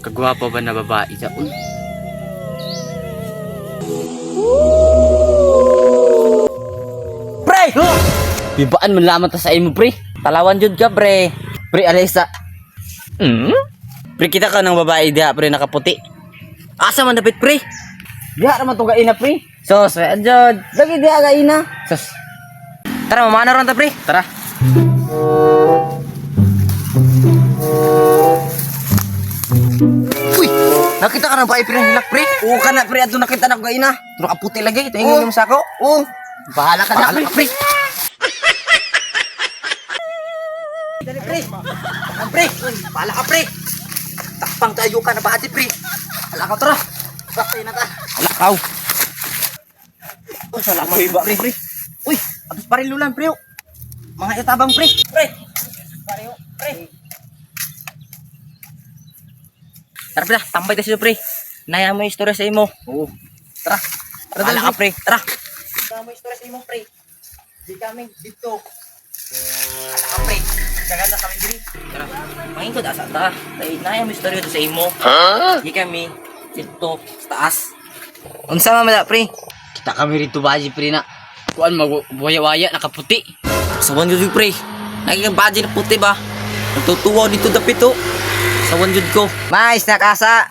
Kagwapo ba na babae sa uy? Pre! Bibaan man lamang ta sa imo, pre. Talawan jud ka, pre. Pre, Alisa. Hmm? Pre, kita ka ng babae diha, pre, nakaputi. Asa man dapit, pre? Diha naman itong kaina, pre. Sos, jud. Lagi diha kaina. Sos. Tara, mamana ron ta, pre. Tara. Uy! Nakita ka ng babae, pre, hilak, pre? Oo ka na, pre. Ato nakita na ko kaina. Ito nakaputi lagi. Ito yung yung sako. Oo. Bahala ka na, pre. Dali, pre. Ang pre. Bahala ka, pre. Takpang tayo ka na bahati, pre. Hala ka, tara. Sakay na ta. Hala ka. Oh, salamat, pre, pre. Uy, atos parilulan, pre. Mga itabang, pre. Pre. Pareho, pre. Tara, pre. Tambay tayo pre. Naya mo yung istorya sa imo. Oo. Tara. Tara, Bahala ka, pre. Tara. Naya mo yung istorya sa imo, pre. Di kami dito. Ala ka, pre. Gaganda kami diri. Tara. Mangin ko asa ta. Tay naya mo istorya to sa imo. Ha? Di kami dito sa taas. Unsa man mala, pre? Kita kami rito baji, pre na. Kuan magwaya-waya nakaputi. Sa one jud pre. Naging baji na puti ba? Natutuwa dito dapito. Sa one jud ko. Mais na kasa.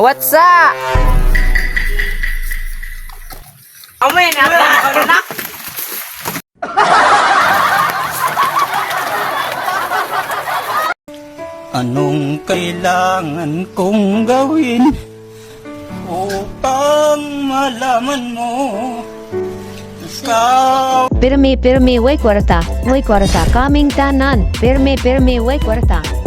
What's up? Amen, na. Anong kailangan kong gawin upang malaman mo Pirmi pirmi way kwarta, way kwarta, kaming tanan. Pirmi pirmi way kwarta.